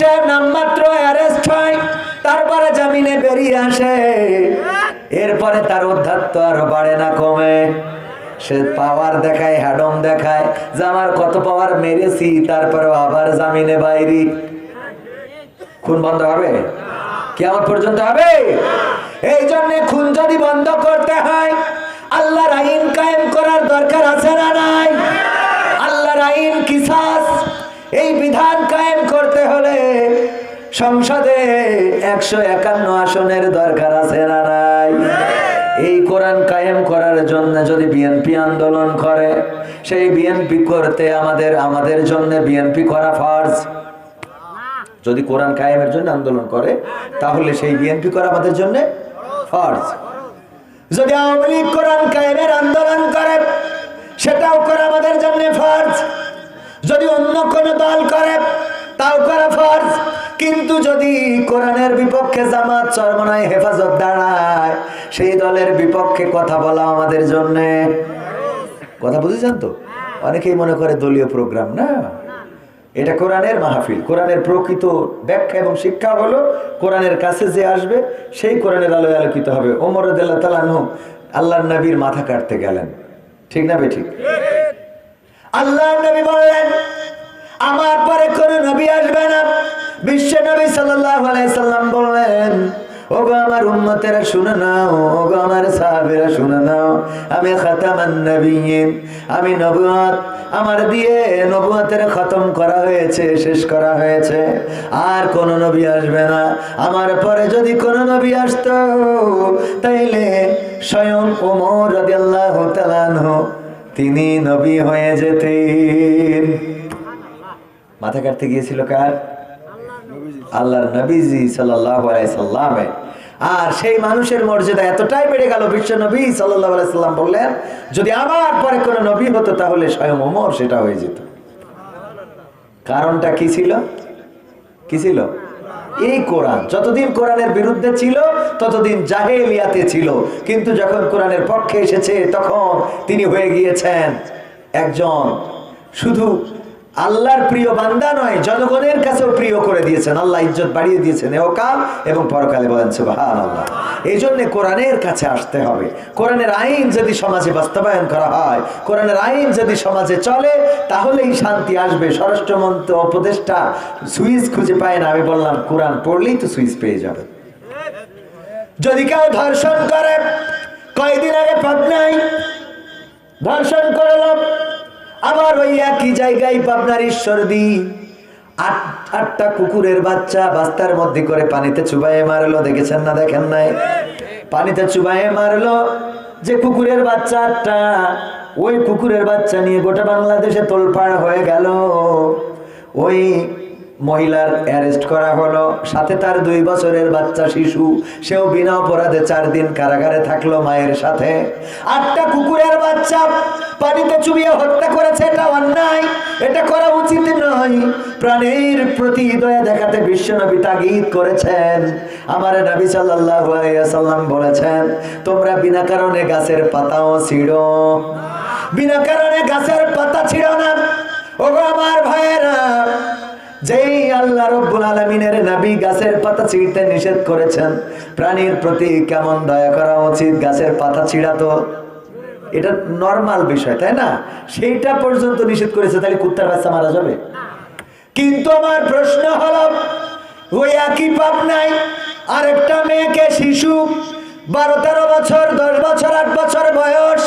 সে নামমাত্র অ্যারেস্ট হয়, তারপরে জামিনে বেরিয়ে আসে। এরপরে তার উদ্ধাত্ত আরও বাড়ে না, কমে। সে পাওয়ার দেখায় হ্যাডম দেখায়, যে আমার কত পাওয়ার মেরেছি তারপরে আবার জামিনে বাইরি। খুন বন্ধ হবে? কেমন পর্যন্ত হবে? এই জন্য খুন যদি বন্ধ করতে হয়, আল্লাহর আইন কায়েম করার দরকার আছে না নাই? আল্লাহর আইন কিসাস, এই বিধান সংসদে একশো একান্ন আসনের দরকার আছে না নাই? এই কোরআন কায়েম করার জন্য যদি বিএনপি আন্দোলন করে, সেই বিএনপি করতে আমাদের আমাদের জন্য বিএনপি করা ফরজ। যদি কোরআন কায়েমের জন্য আন্দোলন করে, তাহলে সেই বিএনপি করা আমাদের জন্য ফরজ। যদি আওয়ামী লীগ কোরআন কায়েমের আন্দোলন করে, সেটাও করা আমাদের জন্য ফরজ। যদি অন্য কোন দল করে, তাও করা ফরজ। কিন্তু যদি কোরআনের বিপক্ষে জামাত চরমনায় হেফাজত দাঁড়ায়, সেই দলের বিপক্ষে কথা বলা আমাদের জন্য। কথা বুঝেছেন তো? অনেকেই মনে করে দলীয় প্রোগ্রাম, না? এটা কোরআনের মাহফিল, কোরআনের প্রকৃত ব্যাখ্যা এবং শিক্ষা হলো কোরআনের কাছে যে আসবে, সেই কোরআনের আলোয় আলোকিত হবে। ওমর তালানহ আল্লাহর নবীর মাথা কাটতে গেলেন। ঠিক না বেঠিক আল্লাহ নবী বললেন আমি নবুয়ত আমার দিয়ে নবুয়তের খতম করা হয়েছে, শেষ করা হয়েছে। আর কোন নবী আসবে না। আমার পরে যদি কোন নবী আসতো, তাইলে স্বয়ং ওমর তিনি নবী হয়ে যেতেন। মাথা কাটতে গিয়েছিল কার? আল্লাহর নবীজি সাল্লামে। আর সেই মানুষের মর্যাদা এতটাই বেড়ে গেল, বিশ্ব নবী সাল্লাম বললেন, যদি আমার পরে কোনো নবী হতো তাহলে স্বয়ং ওমর সেটা হয়ে যেত। কারণটা কি ছিল? কি ছিল? এই কোরআন। যতদিন কোরআনের বিরুদ্ধে ছিল, ততদিন জাহেলিয়াতে ছিল। কিন্তু যখন কোরআনের পক্ষে এসেছে, তখন তিনি হয়ে গিয়েছেন একজন শুধু আল্লাহর প্রিয় বান্দা নয়, জনগণের কাছেও প্রিয় করে দিয়েছেন, আল্লাহ ইজ্জত বাড়িয়ে দিয়েছেন এওকাল এবং পরকালে বলেন সুবাহান আল্লাহ এই জন্য কোরআনের কাছে আসতে হবে। কোরআনের আইন যদি সমাজে বাস্তবায়ন করা হয়, কোরআনের আইন যদি সমাজে চলে, তাহলেই শান্তি আসবে। স্বরাষ্ট্রমন্ত্র উপদেষ্টা সুইচ খুঁজে পায় না, আমি বললাম, কোরআন পড়লেই তো সুইচ পেয়ে যাবে। যদি কেউ ধর্ষণ করে, কয়দিন আগে পাবনাই ধর্ষণ করলাম আবার ওই একই জায়গায় পাবনার ঈশ্বরদী। আট, আটটা কুকুরের বাচ্চা বাস্তার মধ্যে করে পানিতে চুবাইয়ে মারলো, দেখেছেন না, দেখেন নাই? পানিতে চুবাইয়ে মারলো, যে কুকুরের বাচ্চা আটটা, ওই কুকুরের বাচ্চা নিয়ে গোটা বাংলাদেশে তোলপাড় হয়ে গেল। ওই মহিলার অ্যারেস্ট করা হলো। সাথে তার দুই বছরের বাচ্চা শিশু, সেও বিনা অপরাধে চার দিন কারাগারে থাকল মায়ের সাথে। আটটা কুকুরের বাচ্চা পানিতে চুবিয়ে হত্যা করেছে, এটা অন্যায়, এটা করা উচিত নয়। প্রাণের প্রতি দয়া দেখাতে বিশ্বনবী তাগিদ করেছেন। আমার নবী সাল্লাম বলেছেন, তোমরা বিনা কারণে গাছের পাতাও ছিড়ো। বিনা কারণে গাছের পাতা ছিড়ো না। ওগো আমার ভাইয়েরা যেই আল্লাহ রব্বুল আলমিনের নবী গাছের পাতা ছিঁড়তে নিষেধ করেছেন, প্রাণীর প্রতি কেমন দয়া করা উচিত? গাছের পাতা ছিঁড়া তো এটা নর্মাল বিষয়, তাই না? সেইটা পর্যন্ত নিষেধ করেছে, তাহলে কুত্তার বাচ্চা মারা যাবে? কিন্তু আমার প্রশ্ন হলো? ওই একই পাপ নাই? আরেকটা মেয়েকে শিশু, বারো তেরো বছর, দশ বছর, আট বছর বয়স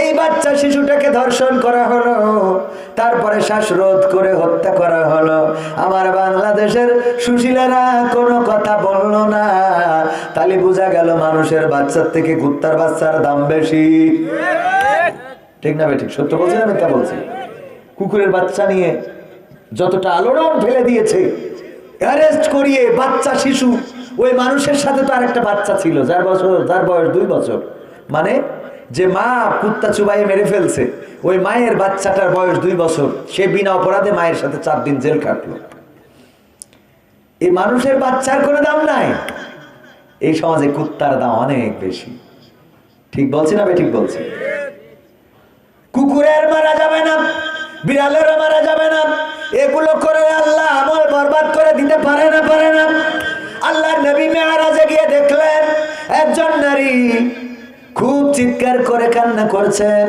এই বাচ্চা শিশুটাকে ধর্ষণ করা হলো, তারপরে শ্বাসরোধ করে হত্যা করা হলো। আমার বাংলাদেশের সুশীলেরা কোনো কথা বলল না। তাহলে বোঝা গেল মানুষের বাচ্চার থেকে কুত্তার বাচ্চার দাম বেশি। ঠিক না ঠিক সত্য বলছি না মিথ্যা বলছি? কুকুরের বাচ্চা নিয়ে যতটা আলোড়ন ফেলে দিয়েছে, অ্যারেস্ট করিয়ে বাচ্চা শিশু, ওই মানুষের সাথে তো আরেকটা বাচ্চা ছিল, যার বছর যার বয়স দুই বছর। মানে যে মা কুত্তা চুবাইয়ে মেরে ফেলছে, ওই মায়ের বাচ্চাটার বয়স দুই বছর, সে বিনা অপরাধে মায়ের সাথে চার দিন জেল কাটলো। এই মানুষের বাচ্চার কোনো দাম নাই। এই সমাজে কুত্তার দাম অনেক বেশি। ঠিক বলছি না ঠিক বলছি? কুকুরের মারা যাবে না, বিড়ালেরও মারা যাবে না, এগুলো করে আল্লাহ আমল বরবাদ করে দিতে পারে না পারে না। আল্লাহ নবী মেয়ারাজে গিয়ে দেখলেন, একজন নারী চিৎকার করে কান্না করছেন।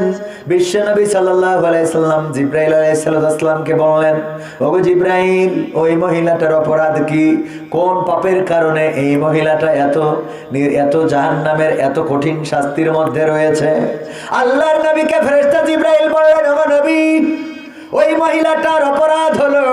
সাল্লাল্লাহু আলাইহি সাল্লাম জিব্রাইল আলাইহিস সালামকে বললেন, ওগো জিব্রাইল, ওই মহিলাটার অপরাধ কি? কোন পাপের কারণে এই মহিলাটা এত এত জাহান্নামের, এত কঠিন শাস্তির মধ্যে রয়েছে? আল্লাহর নবীকে ফেরেশতা জিব্রাইল বললেন, ওগো নবী, ওই মহিলাটার অপরাধ হলো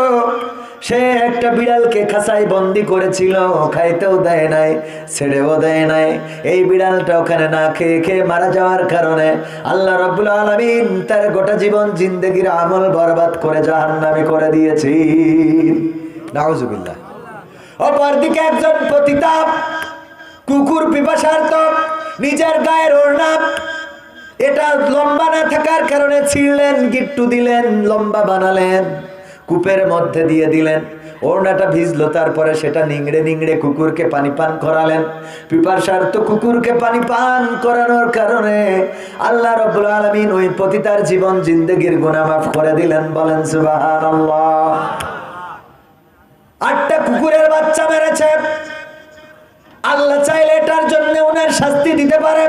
সে একটা বিড়ালকে খাসায় বন্দি করেছিল খাইতেও দেয় নাই, ছেড়েও দেয় নাই। এই বিড়ালটা ওখানে না খেয়ে খেয়ে মারা যাওয়ার কারণে আল্লাহ রব্বুল আলমিন তার গোটা জীবন জিন্দগির আমল বরবাদ করে জাহান্নামে করে দিয়েছি। অপরদিকে একজন পতিতাপ, কুকুর পিপাসার্থ নিজের গায়ের ওড়না, এটা লম্বা না থাকার কারণে ছিঁড়লেন, গিট্টু দিলেন, লম্বা বানালেন। কূপের মধ্যে দিয়ে দিলেন। ওড়নাটা ভিজলো, তারপরে সেটা নিংড়ে নিংড়ে কুকুরকে পানি পান করালেন। পিপাসার তো কুকুরকে পানি পান করানোর কারণে আল্লাহ রব্বুল আলমিন ওই পতিতার জীবন জিন্দগির গুনাহ মাফ করে দিলেন। বলেন আটটা কুকুরের বাচ্চা মেরেছে। আল্লাহ চাইলে এটার জন্য ওনার শাস্তি দিতে পারে।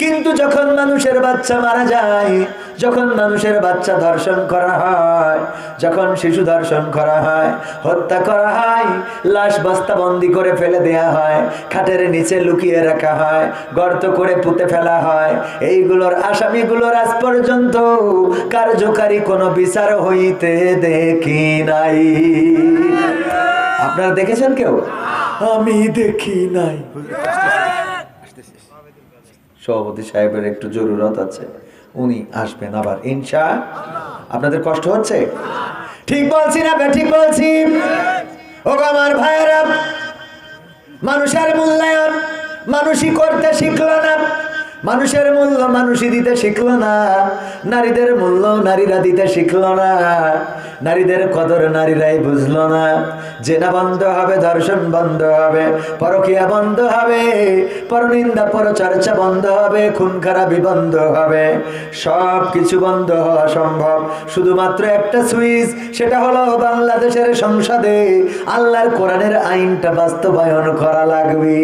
কিন্তু যখন মানুষের বাচ্চা মারা যায়, যখন মানুষের বাচ্চা ধর্ষণ করা হয়, যখন শিশু ধর্ষণ করা হয়, হত্যা করা হয়, লাশ বস্তাবন্দি করে ফেলে দেয়া হয়, খাটের নিচে লুকিয়ে রাখা হয়, গর্ত করে পুঁতে ফেলা হয়, এইগুলোর আসামিগুলোর আজ পর্যন্ত কার্যকারী কোনো বিচার হইতে দেখি নাই। আপনারা দেখেছেন কেউ? আমি দেখি নাই। সভাপতি সাহেবের একটু জরুরত আছে। উনি আসবেন আবার, ইনশা আপনাদের কষ্ট হচ্ছে? ঠিক বলছি না ঠিক বলছি। ও আমার ভাইয়েরা, মানুষের মূল্যায়ন মানুষই করতে শিখল না। মানুষের মূল্য মানুষই দিতে শিখলো না। নারীদের মূল্য নারীরা দিতে শিখলো না। নারীদের কদর নারীরাই বুঝলো না। জেনা বন্ধ হবে ধর্ষণ বন্ধ হবে, পরকিয়া বন্ধ হবে, পরনিন্দা, পরচর্চা বন্ধ হবে, খুন খারাপি বন্ধ হবে। সব কিছু বন্ধ হওয়া সম্ভব। শুধুমাত্র একটা সুইচ, সেটা হলো বাংলাদেশের সংসদে আল্লাহর কোরআনের আইনটা বাস্তবায়ন করা লাগবে।